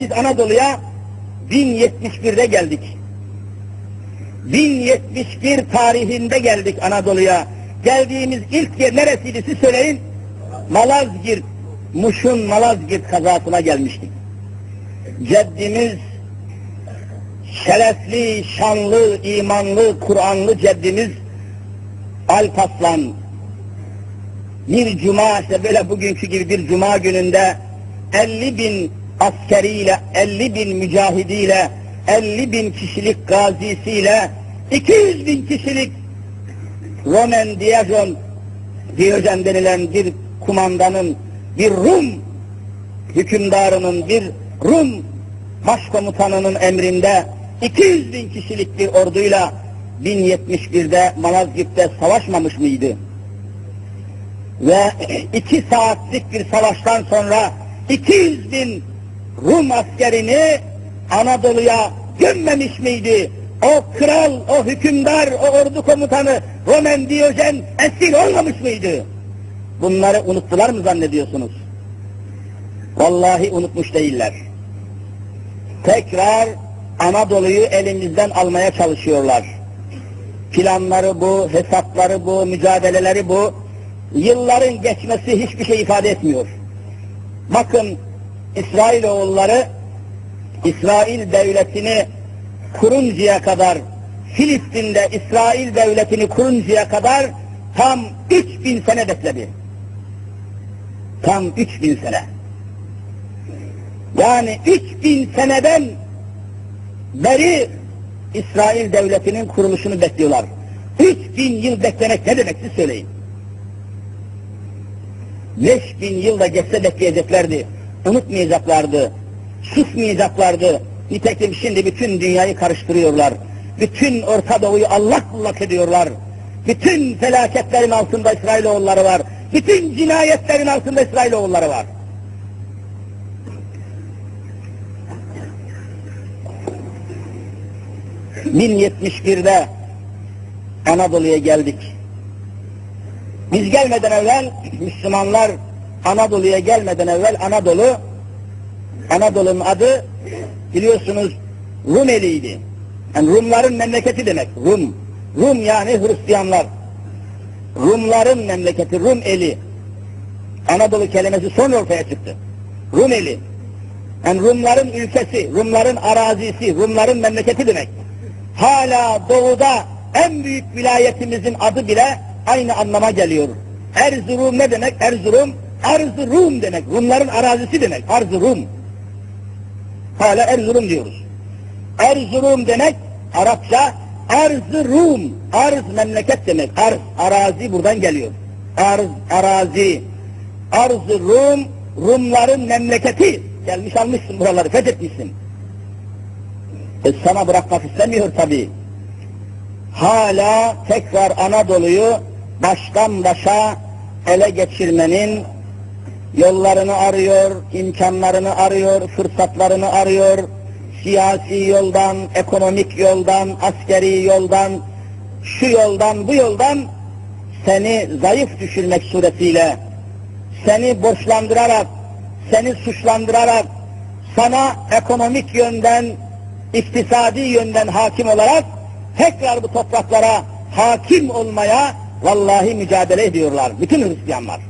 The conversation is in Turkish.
Biz Anadolu'ya 1071'de geldik. 1071 tarihinde geldik Anadolu'ya. Geldiğimiz ilk yer neresiydi siz söyleyin? Malazgirt, Muş'un Malazgirt kazasına gelmiştik. Ceddimiz şerefli, şanlı, imanlı, Kur'anlı ceddimiz Alpaslan bir cuma işte böyle bugünkü gibi bir cuma gününde 50 bin askeriyle, 50 bin mücahidiyle, 50 bin kişilik gazisiyle, 200 bin kişilik Roman Diagon, Diyojen denilen bir kumandanın, bir Rum hükümdarının, bir Rum başkomutanının emrinde 200 bin kişilik bir orduyla 1071'de Malazgirt'te savaşmamış mıydı? Ve iki saatlik bir savaştan sonra 200 bin Rum askerini Anadolu'ya gömmemiş miydi? O kral, o hükümdar, o ordu komutanı Roman Diyojen esir olmamış mıydı? Bunları unuttular mı zannediyorsunuz? Vallahi unutmuş değiller. Tekrar Anadolu'yu elimizden almaya çalışıyorlar. Planları bu, hesapları bu, mücadeleleri bu. Yılların geçmesi hiçbir şey ifade etmiyor. Bakın İsrailoğulları İsrail devletini kuruncaya kadar Filistin'de İsrail devletini kuruncaya kadar tam 3000 sene bekledi. Tam 3000 sene. Yani 3000 seneden beri İsrail devletinin kuruluşunu bekliyorlar. 3000 yıl beklemek ne demek siz söyleyin. 5000 yılda geçse bekleyeceklerdi. Unutmayacaklardı. Susmayacaklardı. Nitekim şimdi bütün dünyayı karıştırıyorlar. Bütün Orta Doğu'yu Allah kullak ediyorlar. Bütün felaketlerin altında İsrailoğulları var. Bütün cinayetlerin altında İsrailoğulları var. ...1071'de Anadolu'ya geldik. Biz gelmeden evvel Müslümanlar Anadolu'ya gelmeden evvel Anadolu Anadolu'nun adı biliyorsunuz Rumeli'ydi. Yani Rumların memleketi demek. Rum. Rum yani Hristiyanlar. Rumların memleketi Rumeli. Anadolu kelimesi sonra ortaya çıktı. Rumeli. Yani Rumların ülkesi, Rumların arazisi, Rumların memleketi demek. Hala doğuda en büyük vilayetimizin adı bile aynı anlama geliyor. Erzurum ne demek? Erzurum, Arz-ı demek. Rumların arazisi demek. Arz-ı Rum. Hala Erzurum diyoruz. Erzurum demek Arapça Arz-ı Rum. Arz memleket demek. Arz, arazi buradan geliyor. Arz, arazi. Arz-ı Rum, Rumların memleketi. Gelmiş almışsın buraları, fethetmişsin. E sana bırakmak istemiyor tabii hala tekrar Anadolu'yu baştan başa ele geçirmenin yollarını arıyor, imkanlarını arıyor, fırsatlarını arıyor, siyasi yoldan, ekonomik yoldan, askeri yoldan, şu yoldan, bu yoldan seni zayıf düşürmek suretiyle, seni borçlandırarak, seni suçlandırarak, sana ekonomik yönden, iktisadi yönden hakim olarak tekrar bu topraklara hakim olmaya vallahi mücadele ediyorlar. Bütün Hristiyanlar.